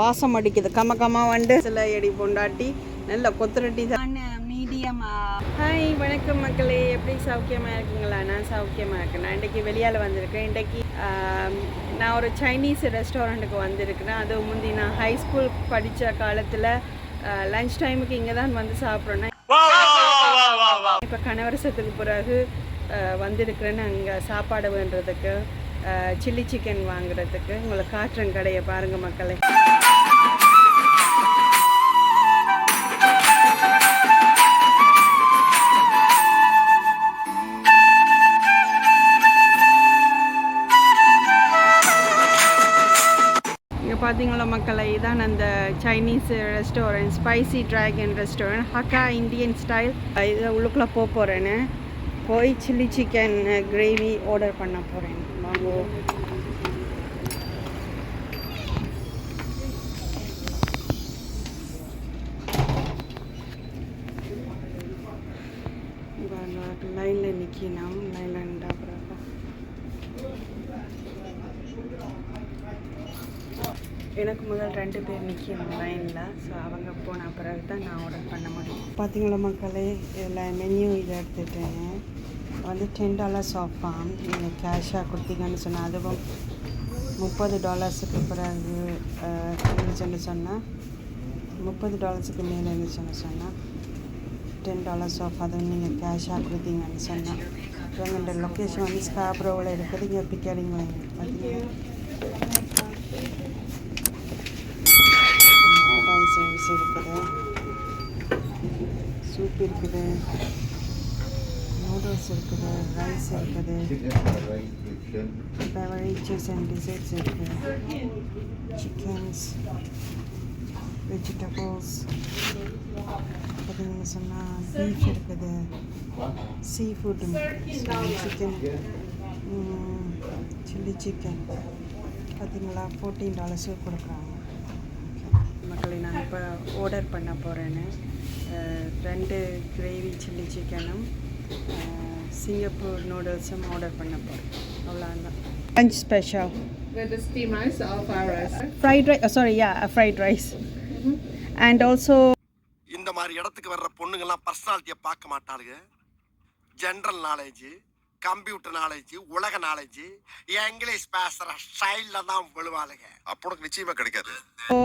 வாசம் அடிக்குது. கம கம வண்டு. சில எடி பொண்டாட்டி. நல்ல கொத்துரட்டி மீடியம் ஹாய் வணக்கம் மக்களே. எப்படி சௌக்கியமாக இருக்குங்களா? நான் சௌக்கியமாக இருக்கேன். நான் இன்றைக்கி வெளியால் வந்திருக்கேன். இன்றைக்கி நான் ஒரு சைனீஸ் ரெஸ்டாரண்ட்டுக்கு வந்திருக்கிறேன். அது முந்தி நான் ஹை ஸ்கூல் படித்த காலத்தில் லஞ்ச் டைமுக்கு இங்கே தான் வந்து சாப்பிட்றேன். இப்போ கணவரசத்துக்கு பிறகு வந்திருக்கிறேன்னு அங்கே சாப்பாடு வேண்டுறதுக்கு. சில்லி சிக்கன் வாங்குறதுக்கு உங்களை காற்றன் கடையை பாருங்கள் மக்களை. இங்கே பார்த்தீங்களா மக்களை இதான் அந்த Chinese restaurant spicy dragon restaurant Hakka Indian style இதை உள்ளுக்குள்ளே போக போகிறேன்னு போய் சில்லி சிக்கன் கிரேவி ஆர்டர் பண்ண போகிறேன் வாங்குவோம் லைனில் நிற்கணும் லைனில் நின்றா எனக்கு முதல் ரெண்டு பேர் நிற்கணும் லைனில் ஸோ அவங்க போன பிறகு தான் நான் ஆர்டர் பண்ண முடியும். பார்த்தீங்களா மக்களே? இதில் மென்யூ இதை எடுத்துட்டேன். வந்து டென் டாலர்ஸ் ஆஃபாம் நீங்கள் கேஷாக கொடுத்தீங்கன்னு சொன்னால் அதுவும் முப்பது டாலர்ஸுக்கு பிறகு இருந்துச்சுன்னு சொன்னால் முப்பது டாலர்ஸுக்கு மேலே இருந்துச்சுன்னு சொன்னால் டென் டாலர்ஸ் ஆஃப் அதுவும் நீங்கள் கேஷாக கொடுத்தீங்கன்னு சொன்னால் எங்களோட லொக்கேஷன் வந்து ஸ்காப்ரோவில் இருக்குது. இங்கே பிக்கரிங் பார்த்தீங்கன்னா ரைஸ் ரைஸ் இருக்குது சூப் இருக்குது நூடுல்ஸ் இருக்குது ரைஸ் இருக்குது பெவரேஜஸ் அண்ட் டிசர்ட்ஸ் இருக்குது சிக்கன்ஸ் வெஜிடபிள்ஸ் பார்த்தீங்கன்னு சொன்னால் பீஃப் இருக்குது seafood chicken chilli chicken பார்த்தீங்களா ஃபோர்டீன் டாலர்ஸு கொடுக்குறாங்க மக்களை நான் இப்போ ஆர்டர் பண்ண போகிறேன்னு ரெண்டு கிரேவி சில்லி சிக்கனும் சிங்கப்பூர் நூடுல்ஸும் ஆர்டர் பண்ண போகிறேன் அவ்வளோதான் lunch special With the steam rice or fried rice? Fried rice sorry yeah fried rice and also இந்த மாதிரி இடத்துக்கு வர்ற பொண்ணுங்கெல்லாம் பர்சனாலிட்டியை பார்க்க மாட்டாளுங்க. ஜென்ரல் நாலேஜ் கம்ப்யூட்டர் நாலேஜ் உலக நாலேஜ் இங்கிலீஷ் பேசுற ஸ்டைல்ல தான் விழுவாளுங்க. அப்போ உனக்கு நிச்சயமா கிடைக்காது. So,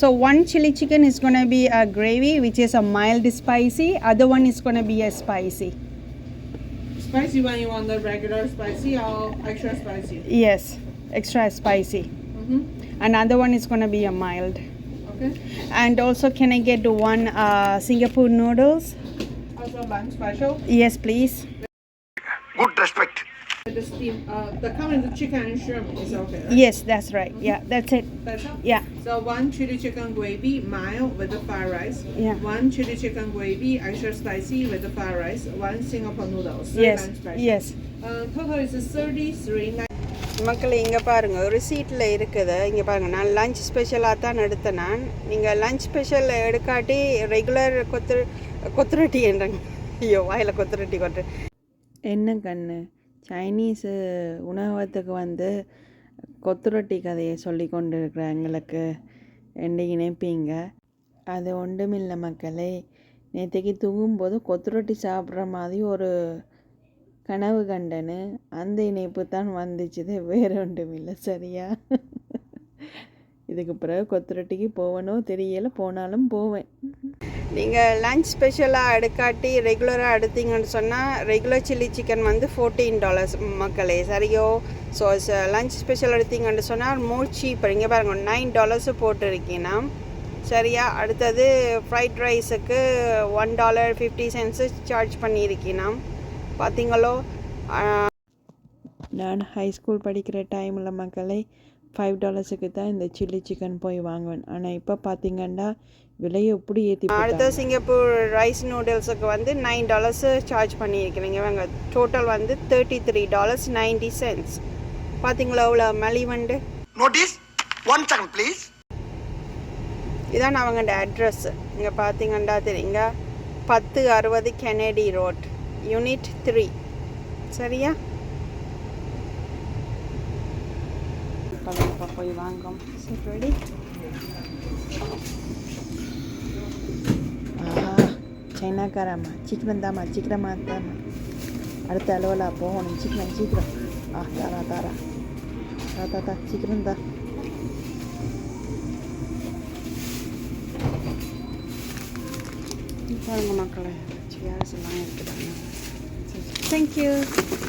so one chili chicken is going to be a gravy, which is a mild spicy. Other one is going to be a Spicy one you want the regular spicy or extra spicy? Yes, extra spicy. Mm-hmm. Another one is going to be a mild. Okay. And also, can I get one uh, Singapore noodles? Also, bun special? Yes, please. Good respect. The steam, uh, the chicken and shrimp is okay. Right? Yes, that's right. Mm-hmm. Yeah, that's it. That's it? Yeah. So one chili chicken gravy mild with the fried rice. Yeah. One chili chicken gravy extra spicy with the fried rice. One Singapore noodles. Yes. Yes. Uh, total is thirty three nine. மக்கள் இங்கே பாருங்கள் ஒரு சீட்டில் இருக்குது இங்கே பாருங்கள் நான் lunch ஸ்பெஷலாக தான் எடுத்தேன் நான் நீங்கள் லஞ்ச் ஸ்பெஷல் எடுக்காட்டி ரெகுலர் கொத்து கொத்துரொட்டி என்றங்க ஐயோ வாயில் கொத்துரொட்டி கொட்டு என்ன கண்ணு சைனீஸு உணவகத்துக்கு வந்து கொத்துரொட்டி கதையை சொல்லி கொண்டு இருக்கிற எங்களுக்கு ரெண்டு இணைப்பீங்க. அது ஒன்றுமில்லை மக்களே. நேற்றுக்கு தூங்கும்போது கொத்துரொட்டி சாப்பிட்ற மாதிரி ஒரு கனவு கண்டனு. அந்த இணைப்பு தான் வந்துச்சுது வேறு ஒன்றுமில்லை. சரியா? இதுக்கு பிறகு கொத்துரொட்டிக்கு போவனோ தெரியல போனாலும் போவேன். நீங்கள் லஞ்ச் ஸ்பெஷலாக எடுக்காட்டி ரெகுலராக எடுத்தீங்கன்னு சொன்னால் ரெகுலர் சில்லி சிக்கன் வந்து ஃபோர்டீன் டாலர்ஸ் மக்களே. சரியோ? ஸோ லஞ்ச் ஸ்பெஷல் எடுத்தீங்கன்னு சொன்னால் மோர் சீப்பர் இங்கே பாருங்க நைன் டாலர்ஸு போட்டிருக்கீங்கன்னா சரியா? அடுத்தது ஃப்ரைட் ரைஸுக்கு one dollar fifty cents charge பண்ணியிருக்கீங்கன்னா பார்த்தீங்களோ நான் ஹை ஸ்கூல் படிக்கிற டைமில் மக்களே ஃபைவ் டாலர்ஸுக்கு தான் இந்த சில்லி சிக்கன் போய் வாங்குவேன். ஆனால் இப்போ பார்த்தீங்கன்னா விலையை எப்படி ஏற்றி அடுத்த சிங்கப்பூர் ரைஸ் நூடுல்ஸுக்கு வந்து நைன் டாலர்ஸு சார்ஜ் பண்ணியிருக்கிறீங்க. வாங்க டோட்டல் வந்து thirty three dollars ninety cents பார்த்தீங்களா அவ்வளோ மலிவண்டு? நோட்டீஸ் ஒன் செகண்ட் ப்ளீஸ் இதான் அவங்களோட அட்ரஸ் இங்கே பார்த்தீங்கன்னா தெரியுங்க பத்து அறுபது கெனடி ரோட் யூனிட் த்ரீ சரியா? kada mi papaju vangom. China karama, chicken dama, chicken mantama. Arte alola pohon, chicken chicken. Ah, tara tara. Tata tata, chicken da. Thank you.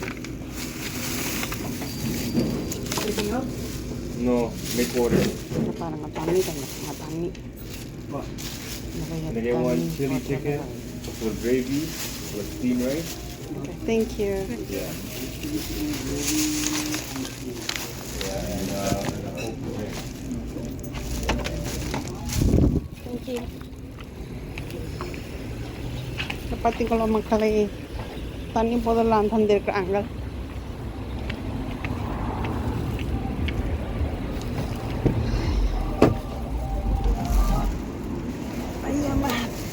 No, make water. இங்க பாருங்க தண்ணி தந்துருக்காங்க தண்ணி நிறைய And then one தண்ணி chili chicken with gravy with steamed rice. Thank you Yeah. Yeah, and uh, and a Coke with it. Thank you பார்த்தீங்களா மக்களை தண்ணி போதெல்லாம் தந்திருக்கிறாங்க ஐயம்மா,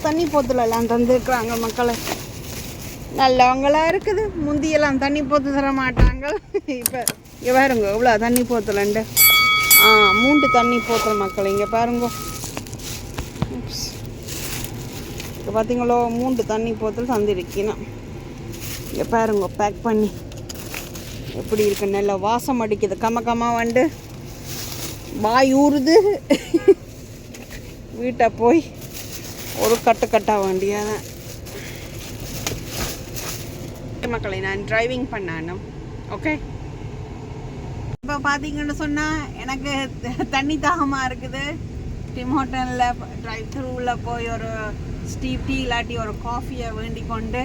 தண்ணி போத்துலலாம் தந்துருக்குறாங்க மக்களை. நல்லவங்களாக இருக்குது. முந்தியெல்லாம் தண்ணி போத்து தர மாட்டாங்க. இப்போ இங்கே பாருங்க எவ்வளோ தண்ணி போத்தலண்டு. ஆ மூன்று தண்ணி போத்துற மக்கள் இங்கே பாருங்க. இப்போ பார்த்தீங்களோ மூன்று தண்ணி போத்தல் தந்திருக்கணும். இங்கே பாருங்க பேக் பண்ணி. எப்படி இருக்கு நல்ல வாசம் அடிக்குது. கம கம வந்து வாய் ஊறுது. வீட்டை போய் ஒரு கட்டு கட்ட வேண்டியதான் மக்களை நான் டிரைவிங் பண்ணணும் ஓகே இப்போ பார்த்தீங்கன்னு சொன்னால் எனக்கு தண்ணி தாகமாக இருக்குது. டிம் ஹோட்டலில் டிரைவ் த்ரூவில் போய் ஒரு ஸ்டீவ் டீ இல்லாட்டி ஒரு காஃபியை வேண்டி கொண்டு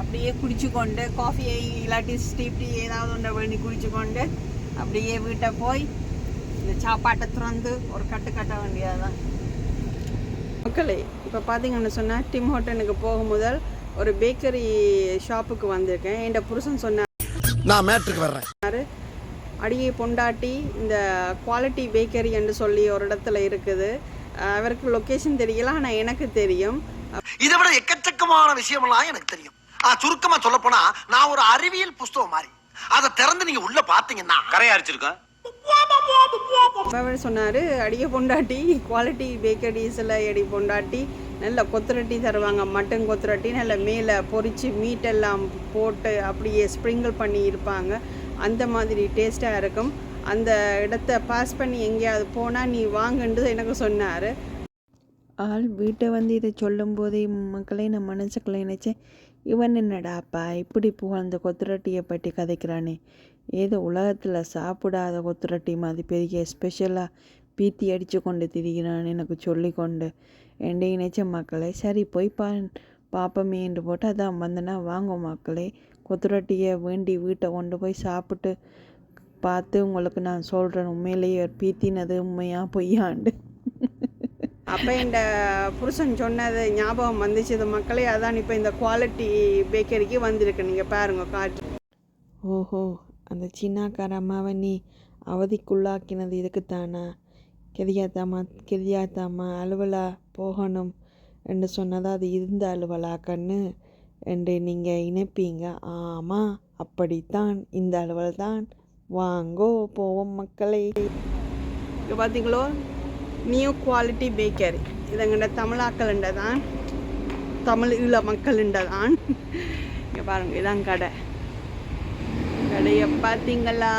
அப்படியே குடிச்சு கொண்டு காஃபியை இல்லாட்டி ஸ்டீவ் டீ ஏதாவது ஒன்றை வேண்டி குடிச்சு கொண்டு அப்படியே வீட்டை போய் இந்த சாப்பாட்டை திறந்து ஒரு கட்டு கட்ட வேண்டியதுதான் மக்களே இப்போ பார்த்தீங்கன்னு சொன்னால் டிம் ஹோட்டலுக்கு போக முதல் ஒரு பேக்கரி ஷாப்புக்கு வந்திருக்கேன். என் புருஷன் சொன்னார் நான் மேட்ருக்கு வர்றேன். அடியை பொண்டாட்டி இந்த குவாலிட்டி பேக்கரி என்று சொல்லி ஒரு இடத்துல இருக்குது. அவருக்கு லொக்கேஷன் தெரியல ஆனால் எனக்கு தெரியும். இதை விட எக்கச்சக்கமான விஷயமெல்லாம் எனக்கு தெரியும். ஆ சுருக்கமா சொல்ல போனா நான் ஒரு அறிவியல் புஸ்தகம் மாதிரி. அதை திறந்து நீங்க உள்ள பாத்தீங்கன்னா கரையா அரிச்சிருக்கேன். அப்ப அவர் சொன்னார் அடியை பொண்டாட்டி குவாலிட்டி பேக்கரிஸில் அடி பொண்டாட்டி நல்ல கொத்துரட்டி தருவாங்க. மட்டன் கொத்துரட்டி நல்ல மேலே பொறிச்சு மீட்டெல்லாம் போட்டு அப்படியே ஸ்ப்ரிங்கிள் பண்ணி இருப்பாங்க. அந்த மாதிரி டேஸ்ட்டாக இருக்கும். அந்த இடத்த பாஸ் பண்ணி எங்கேயாவது போனால் நீ வாங்கன்னு எனக்கு சொன்னார். ஆள் வீட்டை வந்து இதை சொல்லும்போதே மக்களே நான் மனசுக்குள்ளே நினச்சேன் இவன் என்னடாப்பா இப்படி புகழ்ந்த கொத்துரட்டியை பற்றி கதைக்கிறானே? ஏதோ உலகத்தில் சாப்பிடாத கொத்துரட்டி மாதிரி பெரிய ஸ்பெஷலாக பீத்தி அடித்து கொண்டு திரிகிறான் எனக்கு சொல்லி கொண்டு என்னை நினைச்ச மக்களே சரி போய் பா பார்ப்போமே என்று போட்டு அதான் வந்தனா வாங்க மக்களே கொத்துரட்டியை வேண்டி வீட்டை கொண்டு போய் சாப்பிட்டு பார்த்து உங்களுக்கு நான் சொல்கிறேன் உண்மையிலேயே பீத்தினது உண்மையா பொய்யாண்டு. அப்போ இந்த புருஷன் சொன்னது ஞாபகம் வந்துச்சு இது மக்களே அதான் இப்போ இந்த குவாலிட்டி பேக்கரிக்கு வந்திருக்கு நீங்கள் பாருங்க காட்டு ஓஹோ அந்த சின்னாக்கார அம்மாவை நீ அவதிக்குள்ளாக்கினது இதுக்குத்தானா கெதியாத்தாமா கெதியாத்தாம்மா அலுவலா போகணும் என்று சொன்னதா? அது இருந்த அலுவலா கண்ணு? என்று நீங்கள் இணைப்பீங்க. ஆமாம் அப்படித்தான். இந்த அலுவல் தான் வாங்கோ போவோம் மக்களே. இங்கே பார்த்தீங்களோ நியூ குவாலிட்டி பேக்கரி இதங்கட தமிழாக்கள்ண்ட தான் தமிழ் ஈழ மக்கள்ண்ட தான் இங்கே பாருங்கள் இதான் கடை. கடையை பார்த்தீங்களா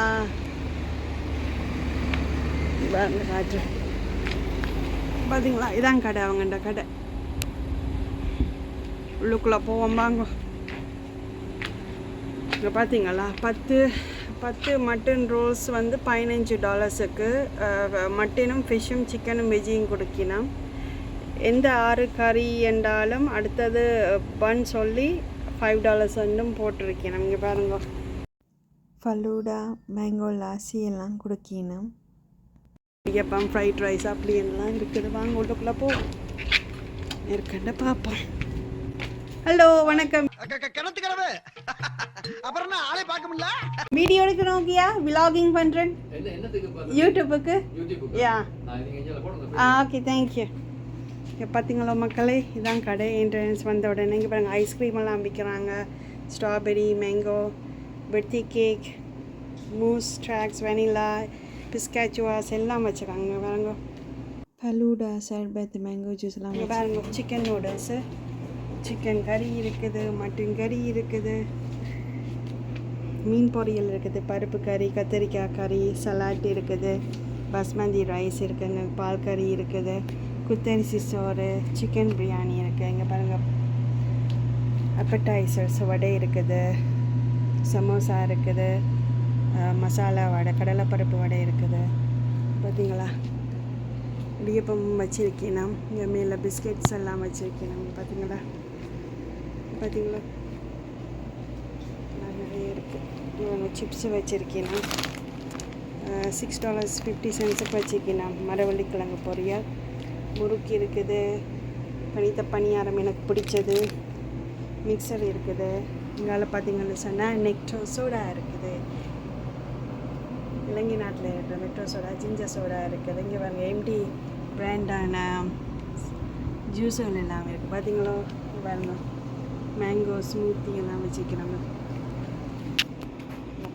பாருங்க காற்று பார்த்தீங்களா இதான் கடை அவங்கண்ட கடை உள்ளுக்குள்ளே போவோம் வாங்க இங்கே பார்த்தீங்களா பத்து பத்து மட்டன் ரோல்ஸ் வந்து பதினஞ்சு டாலர்ஸுக்கு மட்டனும் ஃபிஷ்ஷும் சிக்கனும் வெஜ்ஜியும் கொடுக்கணும் எந்த ஆறு கறி என்றாலும் அடுத்தது பன் சொல்லி ஃபைவ் டாலர்ஸ் வந்தும் போட்டிருக்கேன் இங்கே பாருங்க. ஃபலூடா மேங்கோ லாசி எல்லாம் கொடுக்கணும். இடியப்பம் ஃப்ரைட் ரைஸ் அப்படி எல்லாம் இருக்குது. வாங்க உள்ளுக்குள்ளே போ இருக்கண்ட பார்ப்போம். ஹலோ வணக்கம். கிணத்துக்கிறவு அப்புறம் ஆளை பார்க்க முடியல? வீடியோ எடுக்கணும் ஓகேயா விலாகிங் பண்ணுறேன் யூடியூப்புக்கு யா ஆ ஓகே தேங்க்யூ இங்கே பார்த்தீங்களா மக்களே? இதான் கடை. என்ட்ரன்ஸ் வந்த உடனே இங்கே பாருங்கள் ஐஸ்கிரீம் எல்லாம் விற்கிறாங்க ஸ்ட்ராபெரி மேங்கோ பெர்த்தி கேக் மூஸ் ட்ராக்ஸ் வெனிலா பிஸ்காச்சுவாஸ் எல்லாம் வச்சுருக்காங்க. பாருங்க. ஃபலூடா சர்பத் மேங்கோ ஜூஸ் எல்லாம் பாருங்க. சிக்கன் நூடுல்ஸு சிக்கன் கறி இருக்குது மட்டன் கறி இருக்குது. மீன் பொரியல் இருக்குது பருப்பு கறி கத்திரிக்காய் கறி சலாட் இருக்குது. பாஸ்மதி ரைஸ் இருக்குங்க பால் கறி இருக்குது. குத்தரிசி சோறு சிக்கன் பிரியாணி இருக்குது இங்கே பாருங்கள் அப்படைசர்ஸ் வடை இருக்குது. சமோசா இருக்குது மசாலா வடை கடலைப்பருப்பு வடை இருக்குது. பார்த்தீங்களா இடியப்பம் வச்சிருக்கணும் இங்கே மேலே பிஸ்கெட்ஸ் எல்லாம் வச்சிருக்கணும் பார்த்தீங்களா பார்த்தீங்களா நிறைய இருக்குது இவங்க சிப்ஸ் வச்சிருக்கணும் சிக்ஸ் டாலர்ஸ் ஃபிஃப்டி சென்ட்ஸுக்கு வச்சிருக்கணும் மரவள்ளி கிழங்கு பொரியல். முறுக்கு இருக்குது. பனித்த பணியாரம் எனக்கு பிடிச்சது. மிக்சர் இருக்குது. இங்கால பார்த்தீங்கன்னு சொன்னால் நெக்டோ சோடா இருக்குது. இலங்கை நாட்டில் இருக்கிற மெட்ரோ சோடா ஜிஞ்சர் சோடா இருக்குது இங்கே பாருங்க எம்டி பிராண்டான ஜூஸுகள் எல்லாம் இருக்குது பார்த்தீங்களோ இங்க பாருங்க. மேங்கோ ஸ்மூத்தி எல்லாம் வச்சுக்கிறோம்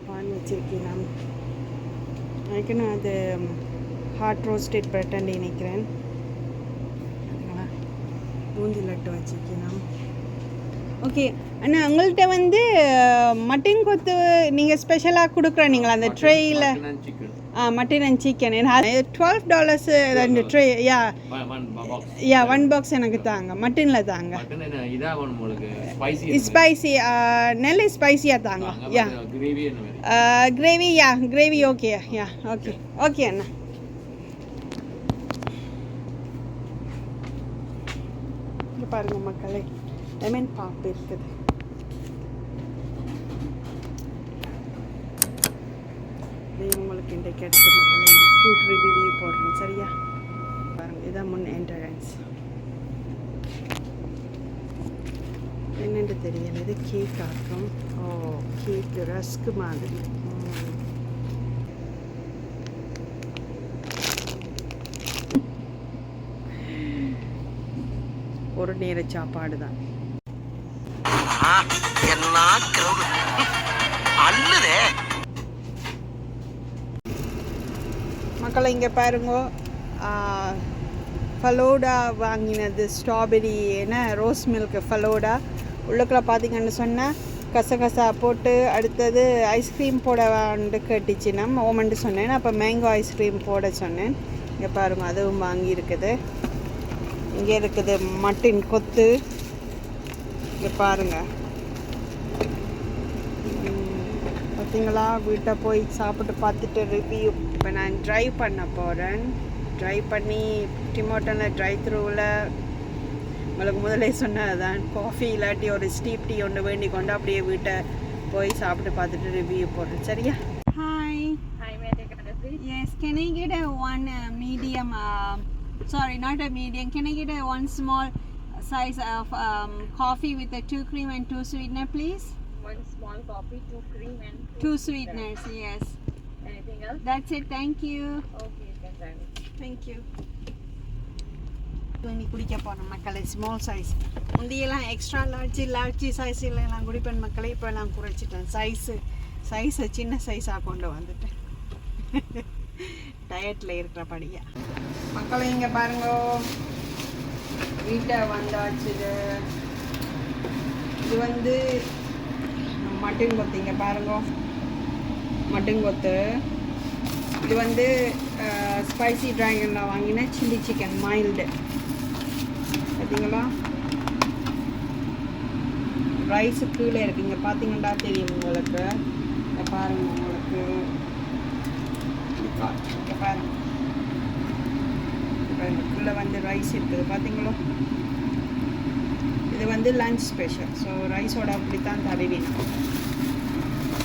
பான் வச்சிருக்கிறோம். நான் அது ஹாட் ரோஸ்டட் பிரட்டன் நினைக்கிறேன். பூந்தி லட்டு வச்சிருக்கிறோம். ஓகே அண்ணா உங்கள்கிட்ட வந்து மட்டன் கொத்து நீங்கள்? ஸ்பெஷலாக கொடுக்குறீங்களா அந்த ட்ரேயில். ஆ mutton and chicken twelve dollars ரெண்டு tray yeah. Yeah one box எனக்கு தாங்க. மட்டனில் தாங்க. ஸ்பைசி நல்ல ஸ்பைசியாக தாங்க. Yeah gravy yeah gravy okay yeah okay okay அண்ணா. பாருங்க மக்களே. லெமன் பாப் இருக்குது இது உங்களுக்கு இன்றைக்கு எடுத்து மக்களை ஃப்ரூட் ரிவ்யூ போடுறேன் சரியா பாருங்க இதான் முன் என்ட்ரன்ஸ் என்னென்று தெரியல இது கேக் ஆக்கும் ஓ கேக் ரஸ்க் மாதிரி ஒரு நேர சாப்பாடு தான் மக்களை இங்கே பாருங்க. ஃபலோடா வாங்கினது ஸ்ட்ராபெரி என்ன ரோஸ் மில்க் ஃபலோடா உள்ளுக்குள்ள பார்த்தீங்கன்னு சொன்னால் கசகசா போட்டு அடுத்தது ஐஸ்கிரீம் போட வந்து கேட்டுச்சு நம்ம ஓமன்ட்டு சொன்னேன். அப்போ மேங்கோ ஐஸ்கிரீம் போட சொன்னேன். இங்கே பாருங்கள் அதுவும் வாங்கியிருக்குது. இங்கே இருக்குது மட்டன் கொத்து. இங்கே பாருங்கள் பார்த்தீங்களா வீட்டை போய் சாப்பிட்டு பார்த்துட்டு ரிவ்யூ இப்போ நான் ட்ரைவ் பண்ண போகிறேன் ட்ரைவ் பண்ணி டிமோட்டனில் ட்ரை த்ரூவில் உங்களுக்கு முதலே சொன்னதுதான் காஃபி இல்லாட்டி ஒரு ஸ்டீப் டீ ஒன்று வேண்டி கொண்டு அப்படியே வீட்டை போய் சாப்பிட்டு பார்த்துட்டு ரிவ்யூ போடுறேன் சரியா hi? Yes can I get a one medium sorry not get a one small size of um, coffee with a two cream and two sweetener please One small coffee, two cream and two sweeteners yes anything else? that's it. Thank you. Okay, you. Can it. Thank you. பண்ணி குடிக்க போகிறோம் மக்களை small size முந்தியெல்லாம் extra large large சைஸில் எல்லாம் குடிப்பேன் மக்களை இப்போ எல்லாம் குறைச்சிட்டேன் சைஸு சைஸை சின்ன சைஸாக கொண்டு வந்துட்டேன் டயட்டில் இருக்கிறபடியா மக்களை இங்கே பாருங்க வீட்டை வந்தாச்சு இது வந்து மட்டன் கொத்து இங்கே பாருங்க மட்டன் கொத்து. இது வந்து ஸ்பைசி ட்ராகனில் வாங்கின சில்லி சிக்கன் மைல்டு பார்த்தீங்களா ரைஸு கீழே இருக்குது இங்கே பார்த்தீங்கன்னா தெரியும் உங்களுக்கு. இங்க பாருங்க உங்களுக்கு. இங்க இப்போ வந்து ரைஸ் இருக்குது. பார்த்தீங்களோ இது வந்து லஞ்ச் ஸ்பெஷல் ஸோ ரைஸோட அப்படி தான் தருவீங்க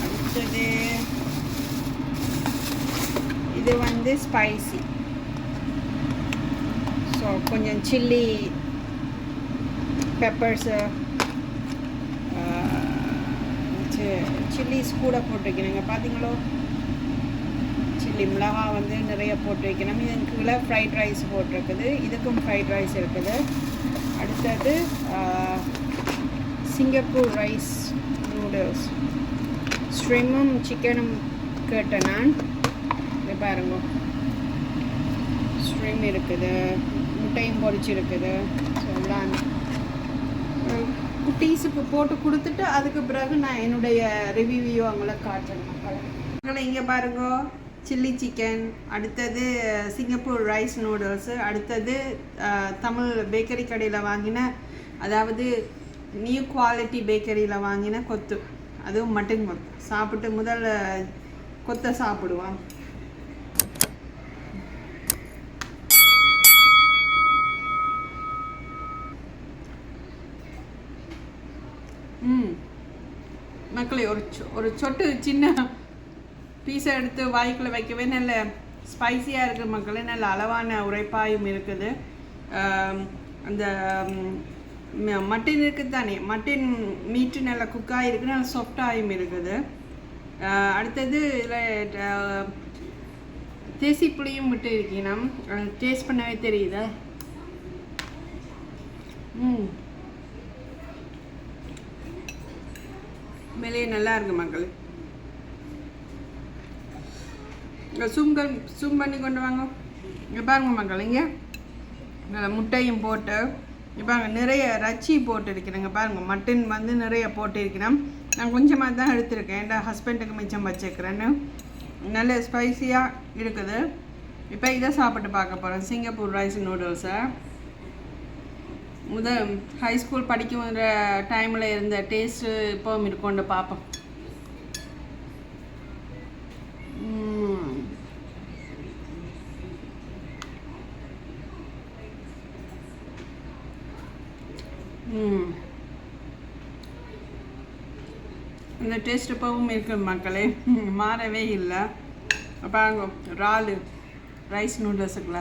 அடுத்தது இது வந்து ஸ்பைசி ஸோ கொஞ்சம் சில்லி பெப்பர்ஸு சில்லிஸ் கூட போட்டிருக்கணுங்க பார்த்தீங்களோ சில்லி மிளகா வந்து நிறைய போட்டிருக்கணும் இதன் கீழே ஃப்ரைட் ரைஸ் போட்டிருக்குது. இதுக்கும் ஃப்ரைட் ரைஸ் இருக்குது. அடுத்தது சிங்கப்பூர் ரைஸ் நூடுல்ஸ் ஸ்ட்ரிம்மும் சிக்கனும் கேட்டேன் நான். பாருங்க. ஸ்ட்ரிம் இருக்குது முட்டையும் பொரிச்சு இருக்குது ஸோ எல்லாம் குட்டீஸுக்கு போட்டு கொடுத்துட்டு அதுக்கு பிறகு நான் என்னுடைய ரிவ்யூ அவங்கள காட்டுறேன். மக்களை இங்கே பாருங்க. சில்லி சிக்கன் அடுத்தது சிங்கப்பூர் ரைஸ் நூடுல்ஸு அடுத்தது தமிழ் பேக்கரி கடையில் வாங்கின அதாவது நியூ குவாலிட்டி பேக்கரியில் வாங்கின கொத்து. அதுவும் மட்டன் கொத்து. சாப்பிட்டு முதல்ல கொத்தை சாப்பிடுவான் மக்களை ஒரு சொ- ஒரு சொட்டு சின்ன பீஸை எடுத்து வாய்க்குள்ள வைக்கவே நல்ல ஸ்பைசியாக இருக்குது மக்களே நல்ல அளவான உரைப்பாயும் இருக்குது. அந்த மட்டன் இருக்குது தானே? மட்டன் மீட்டு நல்லா குக்காக இருக்குது நல்லா இருக்குது. அடுத்தது இதில் தேசி புளியும் விட்டு இருக்கீங்க. டேஸ்ட் பண்ணவே தெரியுதா? ம் மேலே நல்லா இருக்கு மக்களே. இங்கே சூம் சும் பண்ணி கொண்டு வாங்க. இங்கே பாருங்க மக்கள் இங்கே. முட்டையும் போட்டு இப்போ அங்கே நிறைய ரச்சி போட்டிருக்கிறேங்க பாருங்கள் மட்டன் வந்து நிறைய போட்டு இருக்கிறேன் நான் கொஞ்சமாக தான் எடுத்திருக்கேன். என் ஹஸ்பண்டுக்கு மிச்சம் வச்சுக்கிறேன்னு. நல்ல ஸ்பைசியாக இருக்குது. இப்போ இதை சாப்பிட்டு பார்க்க போகிறேன் சிங்கப்பூர் ரைஸ் நூடுல்ஸை முத ஹை ஸ்கூல் படிக்கிற டைமில் இருந்த டேஸ்ட்டு இப்போவும் இருக்கும்னு பார்ப்போம் இந்த டேஸ்ட் இப்போவும் இருக்கு மக்களே. மாறவே இல்லை. பாருங்க இறாலு ரைஸ் நூடுல்ஸுக்குள்ள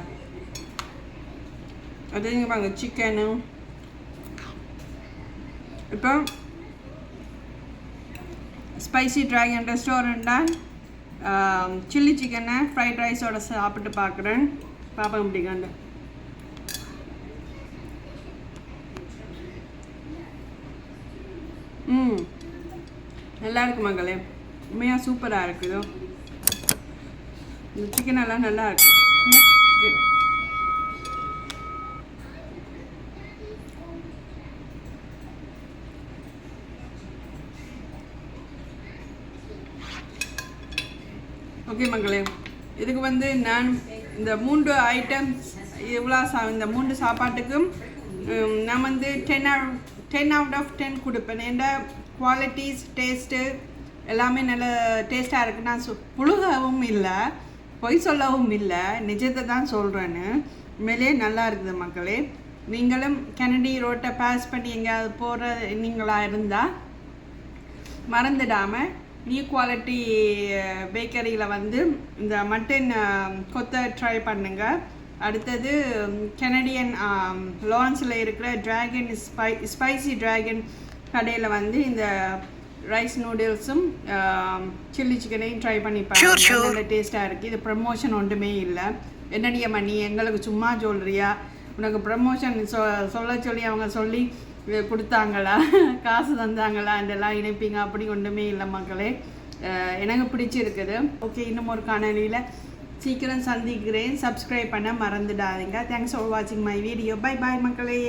அது இங்கே பாருங்க சிக்கனு இப்போ ஸ்பைசி ட்ராகன் ரெஸ்டாரண்ட்டாக சில்லி சிக்கனை ஃப்ரைட் ரைஸோட சாப்பிட்டு பார்க்குறேன் பாப்பா இப்படி ம் நல்லா இருக்கு மகளே உண்மையாக சூப்பராக இருக்குது இந்த சிக்கன் எல்லாம் நல்லா இருக்குது இந்த chicken. ஓகே மங்களே. இதுக்கு வந்து நான் இந்த மூன்று ஐட்டம்ஸ் இவ்வளோ சா இந்த மூன்று சாப்பாட்டுக்கும் நான் வந்து ten ten out of ten கொடுப்பேன். ஏன்னா குவாலிட்டிஸ் டேஸ்ட்டு எல்லாமே நல்ல டேஸ்ட்டாக இருக்குது நான் சொ புழுகவும் இல்லை பொய் சொல்லவும் இல்லை. நிஜத்தை தான் சொல்கிறேன்னு உண்மையிலே நல்லா இருக்குது மக்களே. நீங்களும் கெனடி ரோட்டை பாஸ் பண்ணி எங்கேயாவது போகிற நீங்களாக இருந்தால் மறந்துடாமல் நியூ குவாலிட்டி பேக்கரியில் வந்து இந்த மட்டன் கொத்தை ட்ரை பண்ணுங்க. அடுத்தது கெனடியன் லான்ஸில் இருக்கிற டிராகன் ஸ்பை ஸ்பைசி டிராகன் கடையில் வந்து இந்த ரைஸ் நூடுல்ஸும் சில்லி சிக்கனையும் ட்ரை பண்ணி பாருங்க. நல்ல டேஸ்ட்டாக இருக்குது இது ப்ரமோஷன் ஒன்றுமே இல்லை. என்னடியம்மா நீ எங்களுக்கு சும்மா சொல்கிறியா உனக்கு ப்ரமோஷன் சொ சொல்ல சொல்லி அவங்க சொல்லி கொடுத்தாங்களா? காசு தந்தாங்களா? இதெல்லாம் இணைப்பீங்க? அப்படி ஒன்றுமே இல்லை மக்களே. எனக்கு பிடிச்சிருக்குது. ஓகே இன்னும் ஒரு காணொலியில் சீக்கிரம் சந்திக்கிறேன். சப்ஸ்கிரைப் பண்ண மறந்துடாதீங்க. தேங்க்ஸ் ஃபார் வாட்சிங் மை வீடியோ பை பாய் மக்களே.